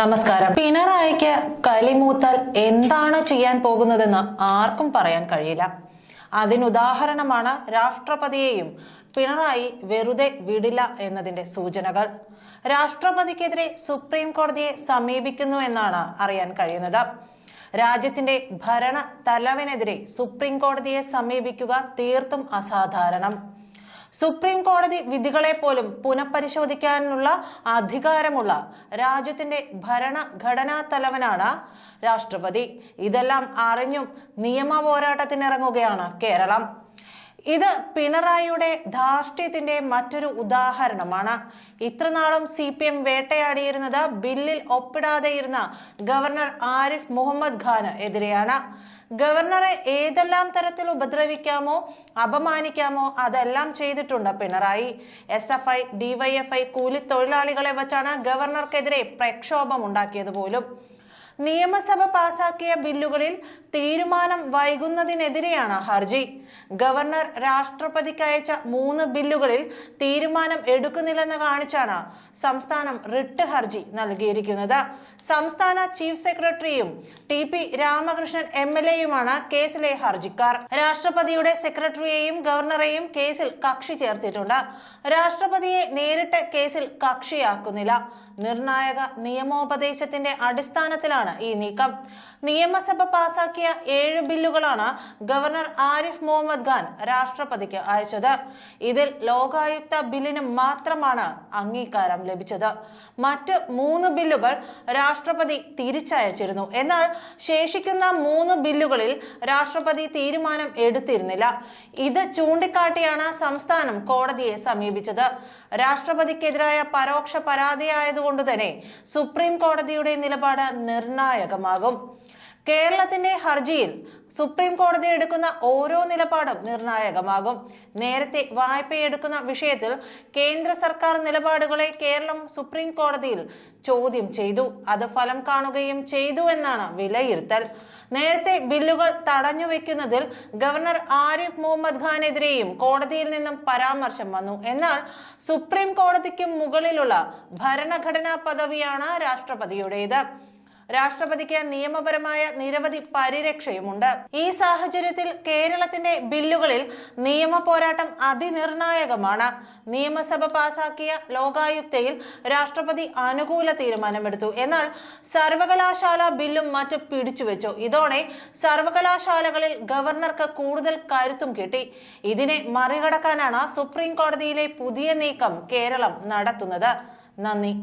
നമസ്കാരം. പിണറായിക്ക് കലിമൂത്താൽ എന്താണ് ചെയ്യാൻ പോകുന്നതെന്ന് ആർക്കും പറയാൻ കഴിയില്ല. അതിനുദാഹരണമാണ് രാഷ്ട്രപതിയെയും പിണറായി വെറുതെ വിടില്ല എന്നതിന്റെ സൂചനകൾ. രാഷ്ട്രപതിക്കെതിരെ സുപ്രീം കോടതിയെ സമീപിക്കുന്നു എന്നാണ് അറിയാൻ കഴിയുന്നത്. രാജ്യത്തിന്റെ ഭരണ തലവനെതിരെ സുപ്രീം കോടതിയെ സമീപിക്കുക തീർത്തും അസാധാരണം. സുപ്രീം കോടതി വിധികളെ പോലും പുനഃപരിശോധിക്കാനുള്ള അധികാരമുള്ള രാജ്യത്തിന്റെ ഭരണഘടനാ തലവനാണ് രാഷ്ട്രപതി. ഇതെല്ലാം അറിഞ്ഞും നിയമ പോരാട്ടത്തിനിറങ്ങുകയാണ് കേരളം. ഇത് പിണറായിയുടെ ധാർഷ്ട്യത്തിന്റെ മറ്റൊരു ഉദാഹരണമാണ്. ഇത്രനാളും സി പി എം വേട്ടയാടിയിരുന്നത് ബില്ലിൽ ഒപ്പിടാതെയിരുന്ന ഗവർണർ ആരിഫ് മുഹമ്മദ് ഖാന് എതിരെയാണ്. ഗവർണറെ ഏതെല്ലാം തരത്തിൽ ഉപദ്രവിക്കാമോ അപമാനിക്കാമോ അതെല്ലാം ചെയ്തിട്ടുണ്ട് Pinarayi. S F I DYFI കൂലിത്തൊഴിലാളികളെ വച്ചാണ് ഗവർണർക്കെതിരെ പ്രക്ഷോഭം ഉണ്ടാക്കിയത് പോലും. നിയമസഭ പാസാക്കിയ ബില്ലുകളിൽ തീരുമാനം വൈകുന്നതിനെതിരെയാണ് ഹർജി. ഗവർണർ രാഷ്ട്രപതിക്ക് അയച്ച മൂന്ന് ബില്ലുകളിൽ തീരുമാനം എടുക്കുന്നില്ലെന്ന് കാണിച്ചാണ് സംസ്ഥാനം റിട്ട് ഹർജി നൽകിയിരിക്കുന്നത്. സംസ്ഥാന ചീഫ് സെക്രട്ടറിയും T P Ramakrishnan M L എയുമാണ് കേസിലെ ഹർജിക്കാർ. രാഷ്ട്രപതിയുടെ സെക്രട്ടറിയെയും ഗവർണറെയും കേസിൽ കക്ഷി ചേർത്തിട്ടുണ്ട്. രാഷ്ട്രപതിയെ നേരിട്ട് കേസിൽ കക്ഷിയാക്കുന്നില്ല. നിർണായക നിയമോപദേശത്തിന്റെ അടിസ്ഥാനത്തിലാണ് ഈ നീക്കം. നിയമസഭ പാസാക്കിയ ഏഴ് ബില്ലുകളാണ് ഗവർണർ ആരിഫ് മുഹമ്മദ് ഖാൻ രാഷ്ട്രപതിക്ക് അയച്ചത്. ഇതിൽ ലോകായുക്ത ബില്ലിന് മാത്രമാണ് അംഗീകാരം ലഭിച്ചത്. മറ്റ് മൂന്ന് ബില്ലുകൾ രാഷ്ട്രപതി തിരിച്ചയച്ചിരുന്നു. എന്നാൽ ശേഷിക്കുന്ന മൂന്ന് ബില്ലുകളിൽ രാഷ്ട്രപതി തീരുമാനം എടുത്തിരുന്നില്ല. ഇത് ചൂണ്ടിക്കാട്ടിയാണ് സംസ്ഥാനം കോടതിയെ സമീപിച്ചത്. രാഷ്ട്രപതിക്കെതിരായ പരോക്ഷ പരാതിയായതുകൊണ്ട് തന്നെ സുപ്രീം കോടതിയുടെ നിലപാട് നിർണായകമാകും. കേരളത്തിന്റെ ഹർജിയിൽ സുപ്രീം കോടതി എടുക്കുന്ന ഓരോ നിലപാടും നിർണായകമാകും. നേരത്തെ വായ്പയെടുക്കുന്ന വിഷയത്തിൽ കേന്ദ്ര സർക്കാർ നിലപാടുകളെ കേരളം സുപ്രീം കോടതിയിൽ ചോദ്യം ചെയ്തു. അത് ഫലം കാണുകയും ചെയ്തു എന്നാണ് വിലയിരുത്തൽ. നേരത്തെ ബില്ലുകൾ തടഞ്ഞു വെക്കുന്നതിൽ ഗവർണർ ആരിഫ് മുഹമ്മദ് ഖാനെതിരെയും കോടതിയിൽ നിന്നും പരാമർശം വന്നു. എന്നാൽ സുപ്രീം കോടതിക്ക് മുകളിലുള്ള ഭരണഘടനാ പദവിയാണ് രാഷ്ട്രപതിയുടേത്. രാഷ്ട്രപതിക്ക് നിയമപരമായ നിരവധി പരിരക്ഷയുമുണ്ട്. ഈ സാഹചര്യത്തിൽ കേരളത്തിന്റെ ബില്ലുകളിൽ നിയമ പോരാട്ടം അതിനിർണായകമാണ്. നിയമസഭ പാസാക്കിയ ലോകായുക്തയിൽ രാഷ്ട്രപതി അനുകൂല തീരുമാനമെടുത്തു. എന്നാൽ സർവകലാശാല ബില്ലും മറ്റും പിടിച്ചുവെച്ചു. ഇതോടെ സർവകലാശാലകളിൽ ഗവർണർക്ക് കൂടുതൽ കരുത്തും കിട്ടി. ഇതിനെ മറികടക്കാനാണ് സുപ്രീം കോടതിയിലെ പുതിയ നീക്കം കേരളം നടത്തുന്നത്. നന്ദി.